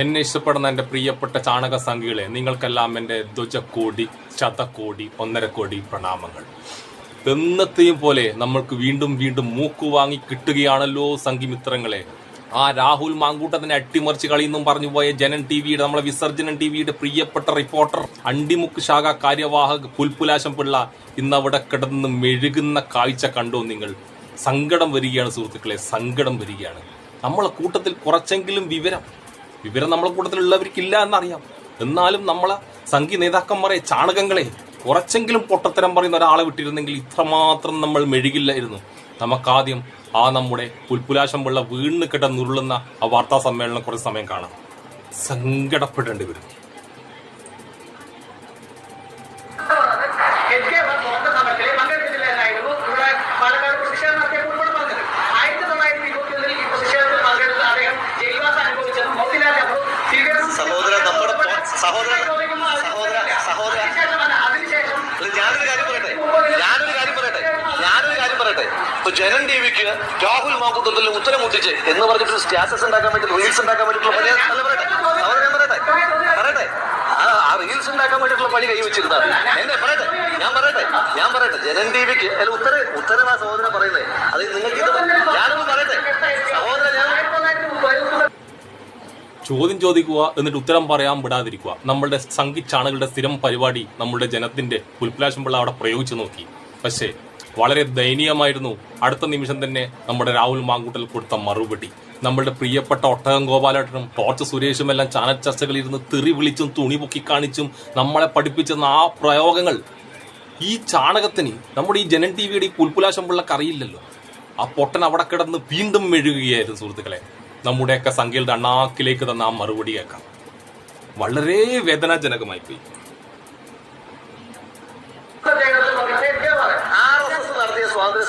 എന്നെ ഇഷ്ടപ്പെടുന്ന എന്റെ പ്രിയപ്പെട്ട ചാണക സംഘികളെ നിങ്ങൾക്കെല്ലാം എന്റെ ധ്വജക്കോടി ശതകോടി ഒന്നര കോടി പ്രണാമങ്ങൾ. എന്നത്തെയും പോലെ നമ്മൾക്ക് വീണ്ടും വീണ്ടും മൂക്ക് വാങ്ങി കിട്ടുകയാണല്ലോ സംഘിമിത്രങ്ങളെ ആ രാഹുൽ മാങ്കൂട്ടത്തിനെ അട്ടിമറിച്ച് കളിയെന്നും പറഞ്ഞു പോയ ജനൻ ടി വിയുടെ നമ്മളെ വിസർജനൻ ടി വിയുടെ പ്രിയപ്പെട്ട റിപ്പോർട്ടർ അണ്ടിമുക്ക് ശാഖ കാര്യവാഹക് പുൽപുലാശം പിള്ള ഇന്ന് അവിടെ കിടന്ന് മെഴുകുന്ന കാഴ്ച കണ്ടോ നിങ്ങൾ? സങ്കടം വരികയാണ് സുഹൃത്തുക്കളെ സങ്കടം വരികയാണ്. നമ്മളെ കൂട്ടത്തിൽ കുറച്ചെങ്കിലും വിവരം വിവരം നമ്മളെ കൂട്ടത്തിലുള്ളവർക്കില്ല എന്നറിയാം. എന്നാലും നമ്മളെ സംഘി നേതാക്കന്മാരെ ചാണകങ്ങളെ കുറച്ചെങ്കിലും പൊട്ടത്തരം പറയുന്ന ഒരാളെ വിട്ടിരുന്നെങ്കിൽ ഇത്രമാത്രം നമ്മൾ മെഴുകില്ലായിരുന്നു. നമുക്കാദ്യം ആ നമ്മുടെ പുൽപുലാശം വെള്ള വീണ് കിടന്നുരുളുന്ന ആ വാർത്താ സമ്മേളനം കുറച്ച് സമയം കാണാം. സങ്കടപ്പെടേണ്ടി വരും. സഹോദര, സഹോദര, സഹോദര. ഞാനൊരു കാര്യം പറയട്ടെ. ഞാനൊരു കാര്യം പറയട്ടെ. ഞാനൊരു കാര്യം പറയട്ടെ. ഇപ്പൊ ജനൻ ടിവിക്ക് രാഹുൽ മാക്കൂട്ടത്തിൽ ഉത്തരം മുട്ടിച്ച് എന്ന് പറഞ്ഞിട്ട് സ്റ്റാറ്റസ് ഉണ്ടാക്കാൻ വേണ്ടി റീൽസ് ഉണ്ടാക്കാൻ വേണ്ടിയിട്ടുള്ള പണി അല്ല പറയട്ടെ. സഹോദരൻ ഞാൻ പറയട്ടെ. പറയട്ടെ. ആ റീൽസ് ഉണ്ടാക്കാൻ വേണ്ടിയിട്ടുള്ള പണി കൈവച്ചിരുന്നാൽ എന്നെ പറയട്ടെ. ഞാൻ പറയട്ടെ. ഞാൻ പറയട്ടെ. ജനൻ ടിവിക്ക് അല്ല ഉത്തര ഉത്തരവാ സഹോദരൻ പറയുന്നത്. അത് നിങ്ങൾക്ക് ഇത് ഞാനൊന്ന് പറയട്ടെ സഹോദരൻ ഞാൻ ആയിരത്തി തൊള്ളായിരത്തി മുപ്പത് ചോദ്യം ചോദിക്കുക എന്നിട്ട് ഉത്തരം പറയാൻ വിടാതിരിക്കുക. നമ്മളുടെ സംഘിച്ചാണകളുടെ സ്ഥിരം പരിപാടി നമ്മളുടെ ജനത്തിന്റെ പുൽപ്പലാശം പിള്ള അവിടെ പ്രയോഗിച്ചു നോക്കി. പക്ഷേ വളരെ ദയനീയമായിരുന്നു അടുത്ത നിമിഷം തന്നെ നമ്മുടെ രാഹുൽ മാങ്കൂട്ടൽ കൊടുത്ത മറുപടി. നമ്മളുടെ പ്രിയപ്പെട്ട ഒട്ടകം ഗോപാലേട്ടനും ടോർച്ച് സുരേഷും എല്ലാം ചാനൽ ചർച്ചകളിൽ ഇരുന്ന് തെറി വിളിച്ചും തുണി പൊക്കി കാണിച്ചും നമ്മളെ പഠിപ്പിച്ചെന്ന ആ പ്രയോഗങ്ങൾ ഈ ചാണകത്തിന് നമ്മുടെ ഈ ജനൻ ടി വിയുടെ ഈ പുൽപ്പുലാശം പിള്ളക്ക് അറിയില്ലല്ലോ. ആ പൊട്ടൻ അവിടെ കിടന്ന് വീണ്ടും മെഴുകുകയായിരുന്നു സുഹൃത്തുക്കളെ. നമ്മുടെയൊക്കെ സംഖ്യയിൽ അണ്ണാക്കിലേക്ക് തന്ന ആ മറുപടിയേക്കാം വളരെ വേദനാജനകമായി പോയി.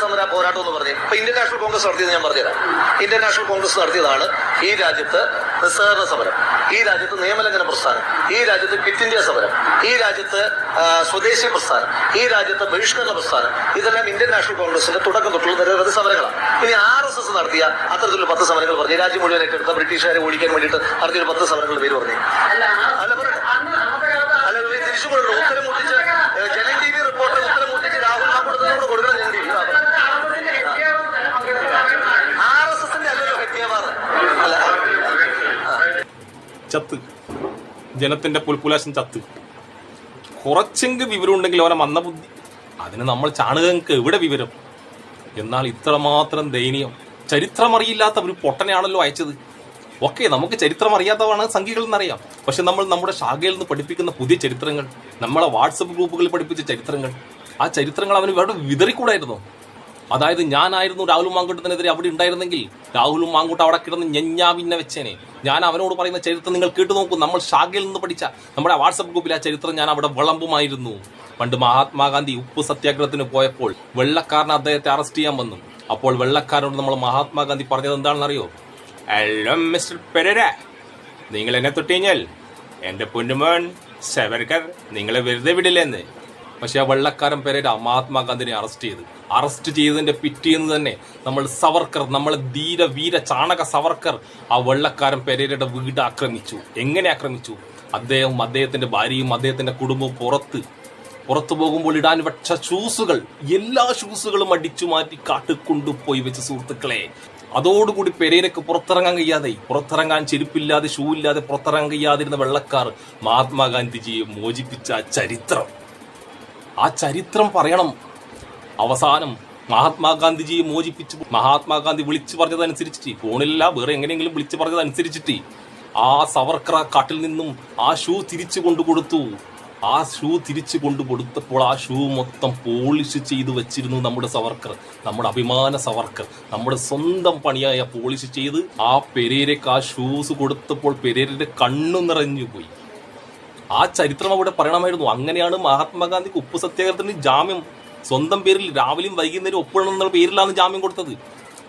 സമര പോരാട്ടം എന്ന് പറഞ്ഞു. ഇപ്പൊ ഇന്ത്യൻ നാഷണൽ കോൺഗ്രസ് നടത്തിയത് ഞാൻ പറഞ്ഞുതരാം. ഇന്ത്യൻ നാഷണൽ കോൺഗ്രസ് നടത്തിയതാണ് ഈ രാജ്യത്ത് നിസ്സഹകരണ സമരം. ഈ രാജ്യത്ത് നിയമലംഘന പ്രസ്ഥാനം. ഈ രാജ്യത്ത് ക്വിറ്റ് ഇന്ത്യ സമരം. ഈ രാജ്യത്ത് സ്വദേശി പ്രസ്ഥാനം. ഈ രാജ്യത്ത് ബഹിഷ്കരണ പ്രസ്ഥാനം. ഇതെല്ലാം ഇന്ത്യൻ നാഷണൽ കോൺഗ്രസിന്റെ തുടക്കം തൊട്ടുള്ള നിരവധി സമരങ്ങളാണ് ഇനി ആർ എസ് എസ് നടത്തിയ അത്തരത്തിലുള്ള പത്ത് സമരങ്ങൾ പറഞ്ഞു. രാജ്യം മുഴുവൻ ഏറ്റെടുത്ത ബ്രിട്ടീഷുകാരെ ഓടിക്കാൻ വേണ്ടിയിട്ട് നടത്തിയ ഒരു പത്ത് സമരങ്ങളുടെ പേര് പറഞ്ഞു. അല്ല അല്ല തിരിച്ചു കൊടുക്കണം ഉത്തരം ചത്ത്. ജനത്തിന്റെ പുൽപ്പുലാശം ചത്ത്. കുറച്ചെങ്കിൽ വിവരം ഉണ്ടെങ്കിൽ അവനെ മന്ദബുദ്ധി അതിന് നമ്മൾ ചാണകങ്ങൾക്ക് എവിടെ വിവരം? എന്നാൽ ഇത്രമാത്രം ദയനീയം. ചരിത്രമറിയില്ലാത്ത ഒരു പൊട്ടനെയാണല്ലോ അയച്ചത്. ഓക്കെ നമുക്ക് ചരിത്രം അറിയാത്തതാണ് സംഖ്യകൾ എന്നറിയാം. പക്ഷെ നമ്മൾ നമ്മുടെ ശാഖയിൽ നിന്ന് പഠിപ്പിക്കുന്ന പുതിയ ചരിത്രങ്ങൾ നമ്മളെ വാട്സപ്പ് ഗ്രൂപ്പുകളിൽ പഠിപ്പിച്ച ചരിത്രങ്ങൾ ആ ചരിത്രങ്ങൾ അവന് വേറെ വിതറിക്കൂടായിരുന്നോ? അതായത് ഞാനായിരുന്നു രാഹുൽ മാങ്കൂട്ടത്തിനെതിരെ അവിടെ ഉണ്ടായിരുന്നെങ്കിൽ രാഹുലും മാങ്കൂട്ട് അവിടെ കിടന്ന് ഞഞ്ഞാവിന്നെ വെച്ചേനെ. ഞാൻ അവനോട് പറയുന്ന ചരിത്രം നിങ്ങൾ കേട്ടു നോക്കൂ. നമ്മൾ ഷാഗയിൽ നിന്ന് പഠിച്ച നമ്മുടെ വാട്സപ്പ് ഗ്രൂപ്പിലെ ആ ചരിത്രം ഞാൻ അവിടെ വിളമ്പുമായിരുന്നു. പണ്ട് മഹാത്മാഗാന്ധി ഉപ്പ് സത്യാഗ്രഹത്തിന് പോയപ്പോൾ വെള്ളക്കാരനെ അദ്ദേഹത്തെ അറസ്റ്റ് ചെയ്യാൻ വന്നു. അപ്പോൾ വെള്ളക്കാരനോട് നമ്മൾ മഹാത്മാഗാന്ധി പറഞ്ഞത് എന്താണെന്നറിയോ? ഹലോ മിസ്റ്റർ പെരര നിങ്ങൾ എന്നെ തൊട്ട് എന്റെ പൊന്നുമോൻ സവർക്കർ നിങ്ങളെ വെറുതെ വിടില്ലെന്ന്. പക്ഷെ ആ വെള്ളക്കാരൻ പെരേര മഹാത്മാഗാന്ധിനെ അറസ്റ്റ് ചെയ്തു. അറസ്റ്റ് ചെയ്തതിന്റെ പിറ്റേന്ന് തന്നെ നമ്മൾ സവർക്കർ നമ്മൾ ധീര വീര ചാണക സവർക്കർ ആ വെള്ളക്കാരൻ പെരേരയുടെ വീട് ആക്രമിച്ചു. എങ്ങനെ ആക്രമിച്ചു? അദ്ദേഹം അദ്ദേഹത്തിന്റെ ഭാര്യയും അദ്ദേഹത്തിന്റെ കുടുംബവും പുറത്ത്. പുറത്തു പോകുമ്പോൾ ഇടാൻ വെച്ച ഷൂസുകൾ എല്ലാ ഷൂസുകളും അടിച്ചു മാറ്റി കാട്ടിക്കൊണ്ടുപോയി വെച്ച സുഹൃത്തുക്കളെ. അതോടുകൂടി പെരേരക്ക് പുറത്തിറങ്ങാൻ കഴിയാതെ പുറത്തിറങ്ങാൻ ചെരുപ്പില്ലാതെ ഷൂ ഇല്ലാതെ പുറത്തിറങ്ങാൻ കഴിയാതിരുന്ന വെള്ളക്കാർ മഹാത്മാഗാന്ധിജിയെ മോചിപ്പിച്ച ചരിത്രം. ആ ചരിത്രം പറയണം. അവസാനം മഹാത്മാഗാന്ധിജിയെ മോചിപ്പിച്ച്. മഹാത്മാഗാന്ധി വിളിച്ചു പറഞ്ഞതനുസരിച്ചിട്ട് ഫോണിലല്ല വേറെ എങ്ങനെയെങ്കിലും വിളിച്ചു പറഞ്ഞതനുസരിച്ചിട്ട് ആ സവർക്കർ കാട്ടിൽ നിന്നും ആ ഷൂ തിരിച്ചു കൊണ്ടു കൊടുത്തു ആ ഷൂ തിരിച്ചു കൊണ്ടു കൊടുത്തപ്പോൾ ആ ഷൂ മൊത്തം പോളിഷ് ചെയ്ത് വെച്ചിരുന്നു നമ്മുടെ സവർക്കർ നമ്മുടെ അഭിമാന സവർക്കർ. നമ്മുടെ സ്വന്തം പണിയായ പോളിഷ് ചെയ്ത് ആ പെരേരക്ക് ആ ഷൂസ് കൊടുത്തപ്പോൾ പെരേരയുടെ കണ്ണു നിറഞ്ഞു പോയി ആ ചരിത്രം അവിടെ പറയണമായിരുന്നു. അങ്ങനെയാണ് മഹാത്മാഗാന്ധിക്ക് ഉപ്പ് സത്യാഗ്രഹത്തിന് ജാമ്യം. സ്വന്തം പേരിൽ രാവിലെയും വൈകുന്നേരം ഒപ്പിടണം എന്നുള്ള പേരിലാണ് ജാമ്യം കൊടുത്തത്.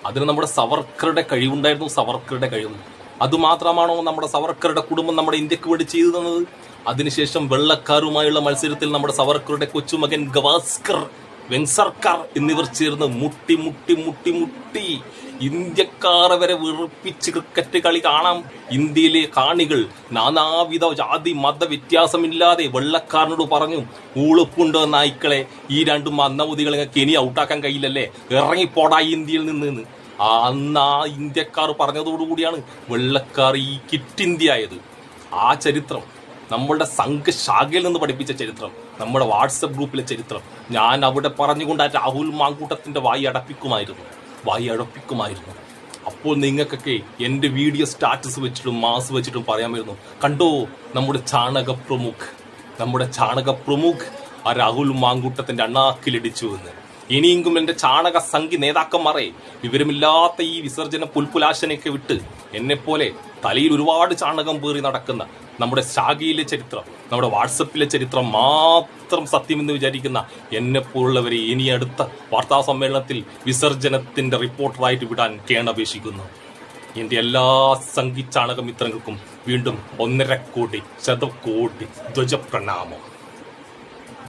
അതിന് നമ്മുടെ സവർക്കറുടെ കഴിവുണ്ടായിരുന്നു സവർക്കറുടെ കഴിവ്. അതുമാത്രമാണോ നമ്മുടെ സവർക്കറുടെ കുടുംബം നമ്മുടെ ഇന്ത്യയ്ക്ക് വേണ്ടി ചെയ്തു തന്നത്? അതിനുശേഷം വെള്ളക്കാരുമായുള്ള മത്സരത്തിൽ നമ്മുടെ സവർക്കറുടെ കൊച്ചുമകൻ ഗവാസ്കർ വെങ്സർക്കാർ എന്നിവർ ചേർന്ന് മുട്ടി മുട്ടി മുട്ടി മുട്ടി ഇന്ത്യക്കാർ വരെ വെറുപ്പിച്ച് ക്രിക്കറ്റ് കളി കാണാം. ഇന്ത്യയിലെ കാണികൾ നാനാവിധ ജാതി മത വ്യത്യാസമില്ലാതെ വെള്ളക്കാരനോട് പറഞ്ഞു ഊളുപ്പുണ്ട് നായ്ക്കളെ ഈ രണ്ട് മന്ദബുദ്ധികളെ നിങ്ങൾക്ക് ഇനി ഔട്ടാക്കാൻ കഴിയില്ലല്ലേ? ഇറങ്ങിപ്പോടാ ഇന്ത്യയിൽ നിന്ന് അന്ന് ആ ഇന്ത്യക്കാർ പറഞ്ഞതോടുകൂടിയാണ് വെള്ളക്കാർ ഈ കിറ്റ് ഇന്ത്യ ആയത്. ആ ചരിത്രം നമ്മളുടെ സംഘശാഖയിൽ നിന്ന് പഠിപ്പിച്ച ചരിത്രം. നമ്മുടെ വാട്സപ്പ് ഗ്രൂപ്പിലെ ചരിത്രം. ഞാൻ അവിടെ പറഞ്ഞുകൊണ്ട് രാഹുൽ മാങ്കൂട്ടത്തിന്റെ വായി അടപ്പിക്കുമായിരുന്നു. വായി അടപ്പിക്കുമായിരുന്നു. അപ്പോൾ നിങ്ങൾക്കൊക്കെ എന്റെ വീഡിയോ സ്റ്റാറ്റസ് വെച്ചിട്ടും മാസ് വെച്ചിട്ടും പറയാമായിരുന്നു. കണ്ടോ നമ്മുടെ ചാണക പ്രമുഖ്? നമ്മുടെ ചാണക പ്രമുഖ് ആ രാഹുൽ മാങ്കൂട്ടത്തിന്റെ അണ്ണാക്കിലിടിച്ചു എന്ന്. ഇനിയെങ്കിലും എന്റെ ചാണക സംഘി നേതാക്കന്മാരെ വിവരമില്ലാത്ത ഈ വിസർജന പുൽപുലാശനെയൊക്കെ വിട്ട് എന്നെപ്പോലെ പോലെ തലയിൽ ഒരുപാട് ചാണകം പേറി നടക്കുന്ന നമ്മുടെ ശാഖയിലെ ചരിത്രം നമ്മുടെ വാട്സപ്പിലെ ചരിത്രം മാത്രം സത്യമെന്ന് വിചാരിക്കുന്ന എന്നെ പോലുള്ളവരെ ഇനി അടുത്ത വാർത്താ സമ്മേളനത്തിൽ വിസർജനത്തിന്റെ റിപ്പോർട്ടറായിട്ട് വിടാൻ കേണപേക്ഷിക്കുന്നു. എന്റെ എല്ലാ സംഘി ചാണക മിത്രങ്ങൾക്കും വീണ്ടും ഒന്നര കോടി ശതകോടി ധ്വജപ്രണാമം.